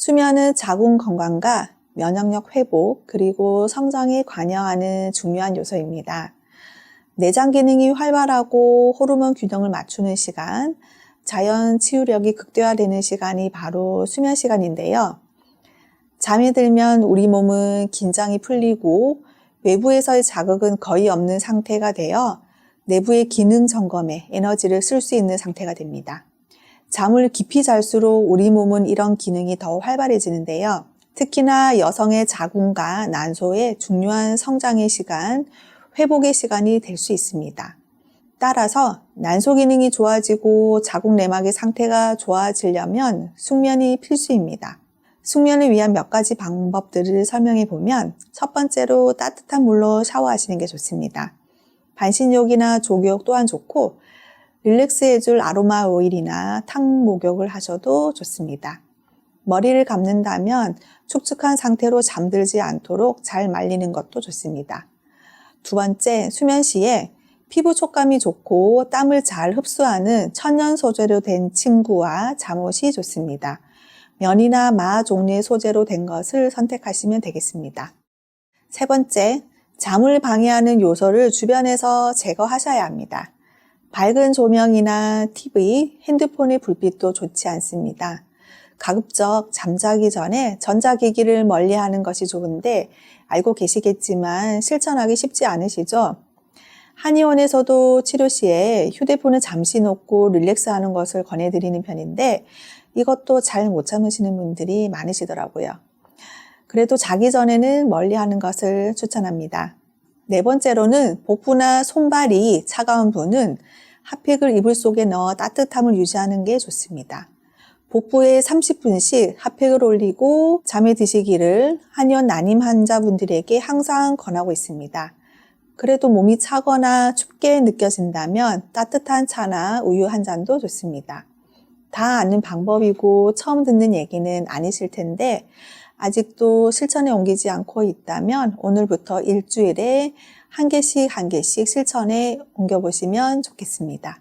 수면은 자궁 건강과 면역력 회복, 그리고 성장에 관여하는 중요한 요소입니다. 내장 기능이 활발하고 호르몬 균형을 맞추는 시간, 자연 치유력이 극대화되는 시간이 바로 수면 시간인데요. 잠이 들면 우리 몸은 긴장이 풀리고 외부에서의 자극은 거의 없는 상태가 되어 내부의 기능 점검에 에너지를 쓸 수 있는 상태가 됩니다. 잠을 깊이 잘수록 우리 몸은 이런 기능이 더 활발해지는데요. 특히나 여성의 자궁과 난소의 중요한 성장의 시간, 회복의 시간이 될 수 있습니다. 따라서 난소 기능이 좋아지고 자궁 내막의 상태가 좋아지려면 숙면이 필수입니다. 숙면을 위한 몇 가지 방법들을 설명해 보면 첫 번째로 따뜻한 물로 샤워하시는 게 좋습니다. 반신욕이나 조욕 또한 좋고 릴렉스 해줄 아로마 오일이나 탕 목욕을 하셔도 좋습니다. 머리를 감는다면 축축한 상태로 잠들지 않도록 잘 말리는 것도 좋습니다. 두 번째, 수면 시에 피부 촉감이 좋고 땀을 잘 흡수하는 천연 소재로 된 침구와 잠옷이 좋습니다. 면이나 마 종류의 소재로 된 것을 선택하시면 되겠습니다. 세 번째, 잠을 방해하는 요소를 주변에서 제거하셔야 합니다. 밝은 조명이나 TV, 핸드폰의 불빛도 좋지 않습니다. 가급적 잠자기 전에 전자기기를 멀리 하는 것이 좋은데 알고 계시겠지만 실천하기 쉽지 않으시죠? 한의원에서도 치료 시에 휴대폰을 잠시 놓고 릴렉스 하는 것을 권해드리는 편인데 이것도 잘 못 참으시는 분들이 많으시더라고요. 그래도 자기 전에는 멀리 하는 것을 추천합니다. 네 번째로는 복부나 손발이 차가운 분은 핫팩을 이불 속에 넣어 따뜻함을 유지하는 게 좋습니다. 복부에 30분씩 핫팩을 올리고 잠에 드시기를 한의원 난임 환자분들에게 항상 권하고 있습니다. 그래도 몸이 차거나 춥게 느껴진다면 따뜻한 차나 우유 한 잔도 좋습니다. 다 아는 방법이고 처음 듣는 얘기는 아니실 텐데 아직도 실천에 옮기지 않고 있다면 오늘부터 일주일에 한 개씩 한 개씩 실천에 옮겨보시면 좋겠습니다.